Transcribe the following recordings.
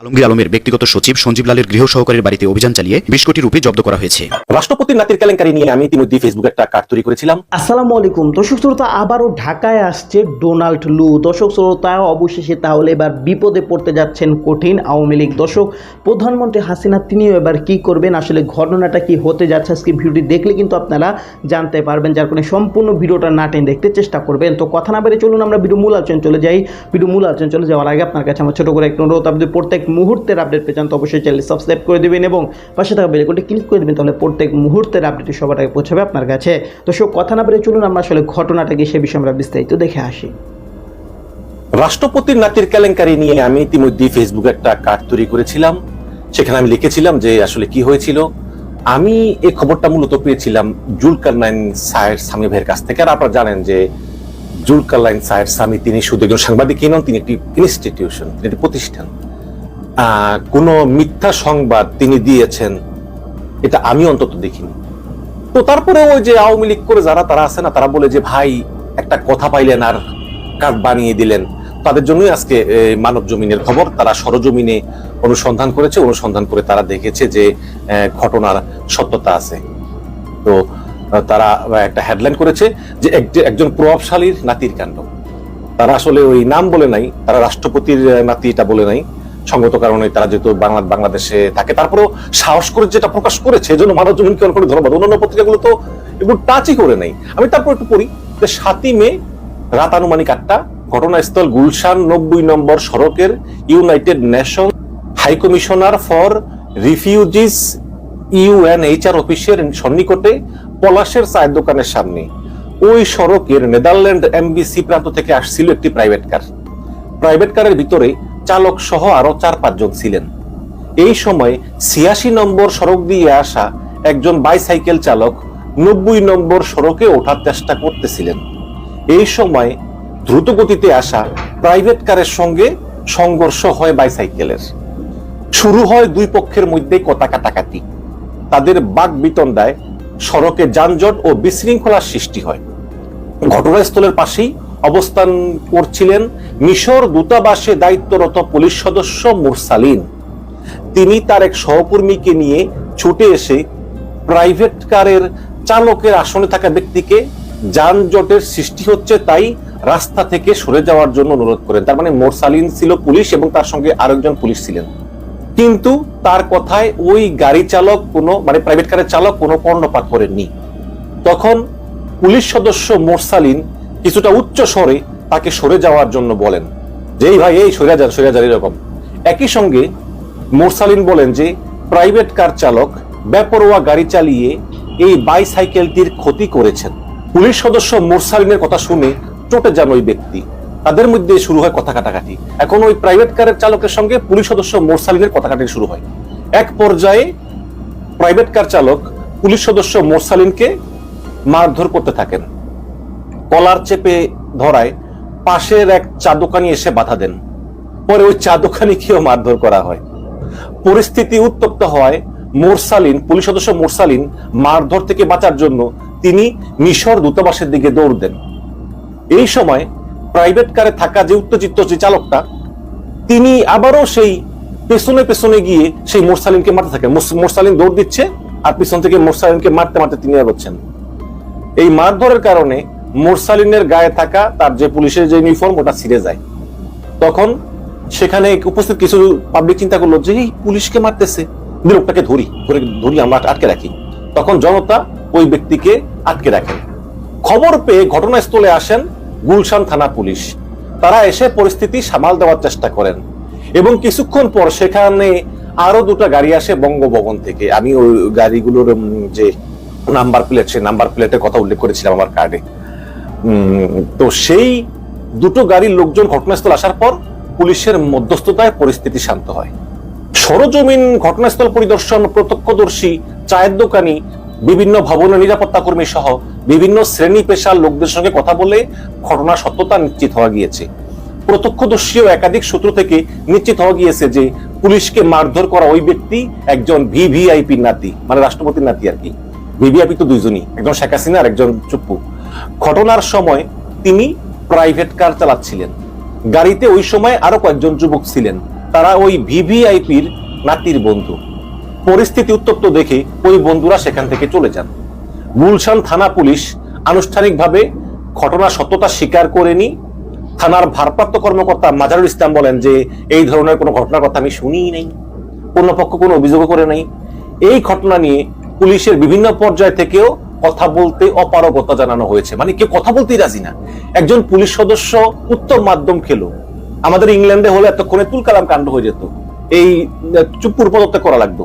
আলমগীর আলমের ব্যক্তিগত সচিব সঞ্জীব লালের গৃহ সহকারীর বাড়িতে অভিযান চালিয়ে বিশ কোটি রুপি জব্দ করা হয়েছে। রাষ্ট্রপতির নাতির কেলেঙ্কারি নিয়ে আমি ইতিমধ্যে ফেসবুকে একটা কার্ড তৈরি করেছিলাম। আসসালামু আলাইকুম। দর্শক শ্রোতা আবারও ঢাকায় আসছে ডোনাল্ড লু। দর্শক শ্রোতা অবশেষে তাহলে এবার বিপদে পড়তে যাচ্ছেন কঠিন আওয়ামী লীগ। দর্শক প্রধানমন্ত্রী হাসিনা তিনিও এবার কি করবেন? আসলে ঘটনাটা কি হতে যাচ্ছে? আজকে ভিডিওটি দেখলে কিন্তু আপনারা জানতে পারবেন যার কারণে সম্পূর্ণ ভিডিওটা না টেনে দেখতে চেষ্টা করবেন। তো কথা না বেড়ে চলুন আমরা ভিডিও মূল আলোচনা চলে যাই। ভিডিও মূল আলোচনা চলে যাওয়ার আগে আপনার কাছে আমার ছোট করে একটা অনুরোধ। আপনি প্রত্যেক মুহূর্তের আপডেট পেয়েছেন তো অবশ্যই চ্যানেল সাবস্ক্রাইব করে দেবেন এবং পাশে থাকা বেলকনটি ক্লিক করে দেবেন, তাহলে প্রত্যেক মুহূর্তের আপডেট সবার আগে পৌঁছাবে আপনার কাছে। তো সব কথা না বেড়ে চলুন, আমরা আসলে ঘটনাটা কি সে বিষয়ে আমরা বিস্তারিত দেখে আসি। রাষ্ট্রপতির নাতির কেলেঙ্কারি নিয়ে আমি ইতিমধ্যে ফেসবুকে একটা কার্ড তৈরি করেছিলাম। সেখানে আমি লিখেছিলাম যে আসলে কি হয়েছিল। আমি এই খবরটা মূলত পেয়েছিলাম জুলকার নাইন সায়ের স্বামী ভাইয়ের কাছ থেকে। আর আপনারা জানেন যে জুলকার লাইন সায়ের স্বামী, তিনি শুধু একজন সাংবাদিকই নন, তিনি একটি ইনস্টিটিউশন তিনি একটি প্রতিষ্ঠান। কোনো মিথ্যা সংবাদ তিনি দিয়েছেন, এটা আমি অন্তত দেখিনি। তো তারপরে ওই যে আওয়ামী লীগ করে যারা তারা আছে না, তারা বলে যে, ভাই, একটা কথা পাইলেন আর কার্ড বানিয়ে দিলেন। তাদের জন্যই আজকে মানব জমিনের খবর। তারা সরজমিনে অনুসন্ধান করেছে, অনুসন্ধান করে তারা দেখেছে যে ঘটনার সত্যতা আছে। তো তারা একটা হেডলাইন করেছে যে, এক- একজন প্রভাবশালীর নাতির কাণ্ড। তারা আসলে ওই নাম বলে নাই, তারা রাষ্ট্রপতির নাতি এটা বলে নাই। সঙ্গত কারণে তারা যেহেতু বাংলা বাংলাদেশে থাকে, তারপরেও সাহস করে যেটা প্রকাশ করেছে এজন্য মানব জমিনকে অনেক অনেক ধন্যবাদ। অন্যান্য পত্রিকাগুলো তো এগুলো টাচই করে নেই। আমি তারপর একটু পড়ি, যে সাতই মে, রাত আনুমানিক আটটা, ঘটনাস্থল গুলশান নব্বই নম্বর সড়কের United Nation High Commissioner for Refugees UNHR অফিসের সন্নিকটে পলাশের চায়ের দোকানের সামনে। ওই সড়কের নেদারল্যান্ড এমবিসি প্রান্ত থেকে আসছিল একটি প্রাইভেট কার প্রাইভেট কারের ভিতরে চালক সহ আরও চার পাঁচজন ছিলেন। এই সময় ছিয়াশি নম্বর সড়ক দিয়ে আসা একজন বাইসাইকেল চালক নব্বই নম্বর সড়কে ওঠার চেষ্টা করতেছিলেন। এই সময় দ্রুত গতিতে আসা প্রাইভেট কারের সঙ্গে সংঘর্ষ হয় বাইসাইকেলের। শুরু হয় দুই পক্ষের মধ্যে কথা কাটাকাটি তাদের বাক বিতন্ডায় সড়কে যানজট ও বিশৃঙ্খলার সৃষ্টি হয়। ঘটনাস্থলের পাশেই অবস্থান করছিলেন মিশর দূতাবাসে দায়িত্বরত পুলিশ সদস্য মুরসালিন। তিনি তার এক সহকর্মীকে নিয়ে ছুটে এসে প্রাইভেট কারের চালকের আসনে থাকা ব্যক্তিকে যানজটের সৃষ্টি হচ্ছে তাই রাস্তা থেকে সরে যাওয়ার জন্য অনুরোধ করেন। তার মানে মোরসালিন ছিল পুলিশ এবং তার সঙ্গে আরেকজন পুলিশ ছিলেন। কিন্তু তার কথায় ওই গাড়ি চালক কোনো মানে প্রাইভেট কারের চালক কোনো কর্ণপাত করেননি। তখন পুলিশ সদস্য মোরসালিন কিছুটা উচ্চ স্বরে তাকে সরে যাওয়ার জন্য বলেন। যে এই ভাই, এই সরে যান সরে যান এরকম। একই সঙ্গে মোরসালিন বলেন যে, প্রাইভেট কার চালক বেপরোয়া গাড়ি চালিয়ে এই বাইসাইকেলটির ক্ষতি করেছেন। পুলিশ সদস্য মোরসালিনের কথা শুনে চটে যান ওই ব্যক্তি। তাদের মধ্যে শুরু হয় কথা কাটাকাটি। এখন ওই প্রাইভেট কারের চালকের সঙ্গে পুলিশ সদস্য মোরসালিনের কথা শুরু হয়। এক পর্যায়ে প্রাইভেট কার চালক পুলিশ সদস্য মোরসালিনকে মারধর করতে থাকেন। কলার চেপে ধরায় পাশের এক চা দোকানি এসে বাধা দেন। পরে ওই চা দোকানিকেও মারধর করা হয়। পরিস্থিতি উত্তপ্ত হয় মোরসালিন, পুলিশ সদস্য মোরসালিন মারধর থেকে বাঁচার জন্য তিনি মিশর দূতাবাসের দিকে দৌড় দেন। এই সময় প্রাইভেট কারে থাকা যে উত্তেজিত যে চালকটা, তিনি আবারও সেই পেছনে পেছনে গিয়ে সেই মোরসালিনকে মারতে থাকেন। মোরসালিন দৌড় দিচ্ছে আর পিছন থেকে মোরসালিনকে মারতে মারতে তিনি এগোচ্ছেন এই মারধরের কারণে মোরসালিনের গায়ে থাকা তার যে পুলিশের যে ইউনিফর্ম ওটা ছিঁড়ে যায়। তখন সেখানে উপস্থিত কিছু পাবলিক চিন্তা করল যে, এই পুলিশকে মারতেছে। লোকটাকে ধরি, ধরে ধরি, আমরা আটকে রাখি। তখন জনতা ওই ব্যক্তিকে আটকে রাখেন খবর পেয়ে ঘটনাস্থলে আসেন গুলশান থানা পুলিশ। তারা এসে পরিস্থিতি সামাল দেওয়ার চেষ্টা করেন এবং কিছুক্ষণ পর সেখানে আরও দুটো গাড়ি আসে বঙ্গভবন থেকে। আমি ওই গাড়িগুলোর যে নাম্বার প্লেট সেই নাম্বার প্লেটের কথা উল্লেখ করেছিলাম আমার কার্ডে তো সেই দুটো গাড়ির লোকজন ঘটনাস্থল আসার পর পুলিশের মধ্যস্থতায় পরিস্থিতি শান্ত হয়। সরজমিন ঘটনাস্থল পরিদর্শন প্রত্যক্ষদর্শী, চায়ের দোকানি, বিভিন্ন ভবনের নিরাপত্তা কর্মী সহ বিভিন্ন শ্রেণি পেশার লোকদের সঙ্গে কথা বলে ঘটনার সত্যতা নিশ্চিত হওয়া গিয়েছে। প্রত্যক্ষদর্শী ও একাধিক সূত্র থেকে নিশ্চিত হওয়া গিয়েছে যে পুলিশকে মারধর করা ওই ব্যক্তি একজন ভিভিআইপি নাতি মানে রাষ্ট্রপতির নাতি আর কি। ভিভিআইপি তো দুইজনই, একজন শেখ হাসিনা আর একজন চুপ্পু। ঘটনার সময় তিনি প্রাইভেট কার চালাচ্ছিলেন। গাড়িতে ওই সময় আরও কয়েকজন যুবক ছিলেন। তারা ওই ভিভিআইপির নাতির বন্ধু। পরিস্থিতি উত্তপ্ত দেখে ওই বন্ধুরা সেখান থেকে চলে যান। গুলশান থানা পুলিশ আনুষ্ঠানিকভাবে ঘটনার সত্যতা স্বীকার করেনি। থানার ভারপ্রাপ্ত কর্মকর্তা মাজারুল ইসলাম বলেন যে, এই ধরনের কোনো ঘটনার কথা আমি শুনিই নাই। অন্য পক্ষ কোনো অভিযোগও করে নাই। এই ঘটনা নিয়ে পুলিশের বিভিন্ন পর্যায় থেকেও কথা বলতে অপারগতা জানানো হয়েছে। মানে কেউ কথা বলতেই রাজি না। একজন পুলিশ সদস্য উত্তম মাধ্যম খেলো। আমাদের ইংল্যান্ডে হলে এতক্ষণে তুলকালাম কাণ্ড হয়ে যেত। এই চুপুর পদত্যাগ করা লাগতো।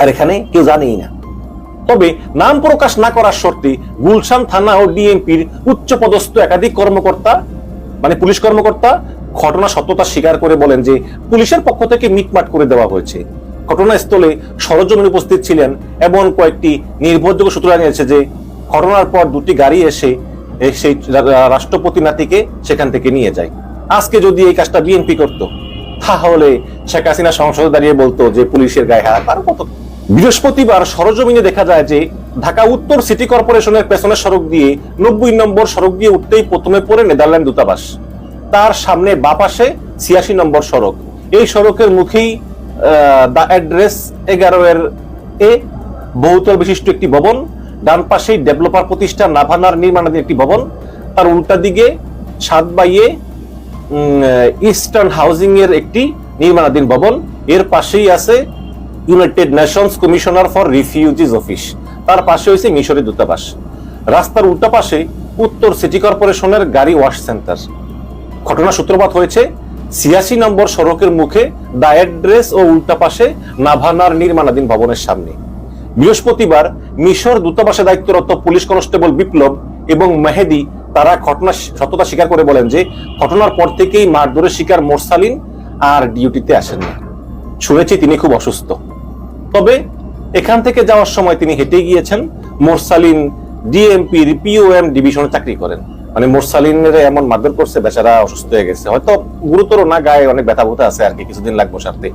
আর এখানে কেউ জানেই না। তবে নাম প্রকাশ না করার শর্তে গুলশান থানা ও ডিএমপির উচ্চ পদস্থ একাধিক কর্মকর্তা মানে পুলিশ কর্মকর্তা ঘটনা সত্যতা স্বীকার করে বলেন যে পুলিশের পক্ষ থেকে মিটমাট করে দেওয়া হয়েছে। ঘটনাস্থলে সরজমিন উপস্থিত ছিলেন এবং কয়েকটি নির্ভরযোগ্য সূত্র জানিয়েছে যে ঘটনার পর দুটি গাড়ি এসে সেই রাষ্ট্রপতি নাতিকে সেখান থেকে নিয়ে যায়। আজকে যদি এই কাজটা বিএনপি করতো, তাহলে শেখ হাসিনা সংসদে দাঁড়িয়ে বলতো যে পুলিশের গায়ে হাত আর কত। বৃহস্পতিবার সরজমিনে দেখা যায় যে ঢাকা উত্তর সিটি কর্পোরেশনের পেছনের সড়ক দিয়ে নব্বই নম্বর সড়ক দিয়ে উঠতেই প্রথমে পড়ে নেদারল্যান্ড দূতাবাস। তার সামনে বাপাশে ছিয়াশি নম্বর সড়ক। এই সড়কের মুখেই দা অ্যাড্রেস এগারো এর এ বহুতল বিশিষ্ট একটি ভবন। ডান পাশেই ডেভেলপার প্রতিষ্ঠান নাভানার নির্মাণাধীন একটি ভবন। তার উল্টা দিকে সাত বাইয়ে ইস্টার্ন হাউজিং এর একটি নির্মাণাধীন ভবন। এর পাশেই আছে United Nations Commissioner for Refugees office তার পাশে হয়েছে মিশরের দূতাবাস। রাস্তার উল্টা পাশে উত্তর সিটি কর্পোরেশনের গাড়ি ওয়াশ সেন্টার। ঘটনা সূত্রপাত হয়েছে। ছিয়াশি নম্বর সড়কের মুখে দা অ্যাড্রেস ও উল্টা পাশে নাভানার নির্মাণাধীন ভবনের সামনে। বৃহস্পতিবার মিশর দূতাবাসে দায়িত্বরত পুলিশ কনস্টেবল বিপ্লব এবং মেহেদি তারা ঘটনা সত্যতা স্বীকার করে বলেন যে, ঘটনার পর থেকেই মারধরের শিকার মোরসালিন আর ডিউটিতে আসেন না শুনেছি তিনি খুব অসুস্থ। তবে এখান থেকে যাওয়ার সময় তিনি হেঁটে গিয়েছেন। মোরসালিন ডিএমপির পিওএম ডিভিশনে চাকরি করেন। মানে মোরসালিনের এমন মারধর করছে, বেচারা অসুস্থ হয়ে গেছে। হয়তো গুরুতর না, গায়ে অনেক ব্যথা ব্যথা আছে আর কি, কিছুদিন লাগবো সারতে।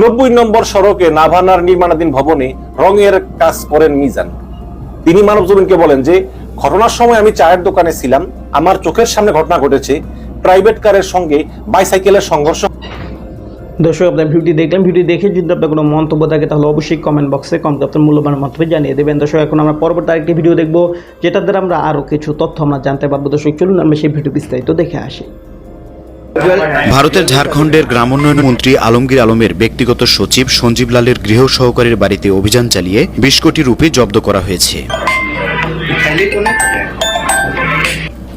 নব্বই নম্বর সড়কে নাভানার নির্মাণাধীন ভবনে রঙের কাজ করেন মিজান। তিনি মানব জমিনকে বলেন যে, ঘটনার সময় আমি চায়ের দোকানে ছিলাম, আমার চোখের সামনে ঘটনা ঘটেছে। প্রাইভেট কারের সঙ্গে বাইসাইকেলের সংঘর্ষ দর্শক, আপনার ভিডিওটি দেখলেন। ভিডিও দেখে যদি আপনার কোনো মন্তব্য থাকে, তাহলে অবশ্যই কমেন্ট বক্সে কমেন্ট আপনার মূল্যবান মন্তব্য জানিয়ে দেবেন। দর্শক, এখন আমরা পরবর্তী আরেকটি ভিডিও দেখব, যেটার দ্বারা আমরা আরও কিছু তথ্য আমরা জানতে পারব। দর্শক, চলুন আমরা সেই ভিডিও বিস্তারিত দেখে আসি। ভারতের ঝাড়খণ্ডের গ্রামোন্নয়ন মন্ত্রী আলমগীর আলমের ব্যক্তিগত সচিব সঞ্জীব লালের গৃহ সহকারীর বাড়িতে অভিযান চালিয়ে বিশ কোটি রুপি জব্দ করা হয়েছে।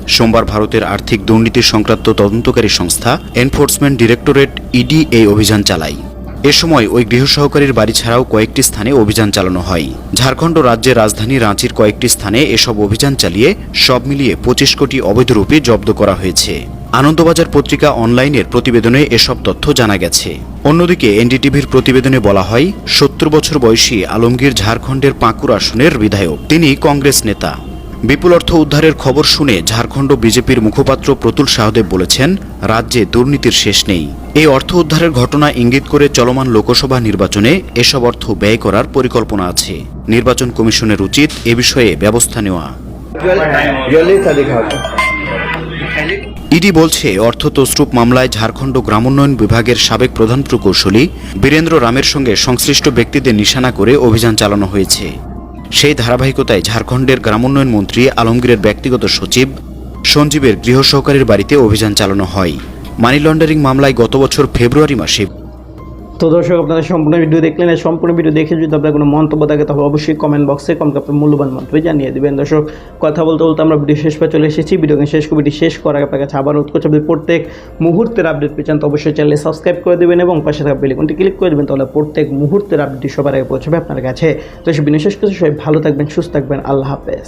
সোমবার ভারতের আর্থিক দুর্নীতি সংক্রান্ত তদন্তকারী সংস্থা এনফোর্সমেন্ট ডিরেক্টরেট ইডি এই অভিযান চালায়। এ সময় ওই গৃহ সহকারীর বাড়ি ছাড়াও কয়েকটি স্থানে অভিযান চালানো হয়। ঝাড়খণ্ড রাজ্যের রাজধানী রাঁচির কয়েকটি স্থানে এসব অভিযান চালিয়ে সব মিলিয়ে পঁচিশ কোটি অবৈধ রুপি জব্দ করা হয়েছে। আনন্দবাজার পত্রিকা অনলাইনের প্রতিবেদনে এসব তথ্য জানা গেছে। অন্যদিকে এনডিটিভির প্রতিবেদনে বলা হয়, সত্তর বছর বয়সী আলমগীর ঝাড়খণ্ডের পাঁকুড় আসনের বিধায়ক। তিনি কংগ্রেস নেতা। বিপুল অর্থ উদ্ধারের খবর শুনে ঝাড়খণ্ড বিজেপির মুখপাত্র প্রতুল সাহদেব বলেছেন, রাজ্যে দুর্নীতির শেষ নেই। এই অর্থ উদ্ধারের ঘটনা ইঙ্গিত করে চলমান লোকসভা নির্বাচনে এসব অর্থ ব্যয় করার পরিকল্পনা আছে। নির্বাচন কমিশনের উচিত এ বিষয়ে ব্যবস্থা নেওয়া। ইডি বলছে, অর্থ তস্রুপ মামলায় ঝাড়খণ্ড গ্রামোন্নয়ন বিভাগের সাবেক প্রধান প্রকৌশলী বীরেন্দ্র রামের সঙ্গে সংশ্লিষ্ট ব্যক্তিদের নিশানা করে অভিযান চালানো হয়েছে। সেই ধারাবাহিকতায় ঝাড়খণ্ডের গ্রামোন্নয়ন মন্ত্রী, আলমগীরের ব্যক্তিগত সচিব, সঞ্জীবের গৃহ সহকারীর বাড়িতে অভিযান চালানো হয়। মানি লন্ডারিং মামলায় গত বছর ফেব্রুয়ারি মাসে তো দর্শক, আপনারা সম্পূর্ণ ভিডিও দেখলেন এই সম্পূর্ণ ভিডিও দেখে যদি আপনার কোনো মন্তব্য থাকে, তাহলে অবশ্যই কমেন্ট বক্সে কমেন্ট আপনার মূল্যবান মন্তব্য জানিয়ে দেবেন। দর্শক, কথা বলতে বলতে আমরা ভিডিও শেষ পে চলে এসেছি। ভিডিওকে শেষ কবিটি শেষ করার আগে আপনার কাছে আবার অনুরোধ করছি প্রত্যেক মুহূর্তের আপডেট পেয়েছেন তো অবশ্যই চ্যানেলে সাবস্ক্রাইব করে দেবেন এবং পাশে থাকা বেলিকনটি ক্লিক করে দেবেন, তাহলে প্রত্যেক মুহূর্তের আপডেটটি সবার আগে পৌঁছবে আপনার কাছে। তো সে বিশেষ কিছু সবাই ভালো থাকবেন, সুস্থ থাকবেন, আল্লাহ হাফেজ।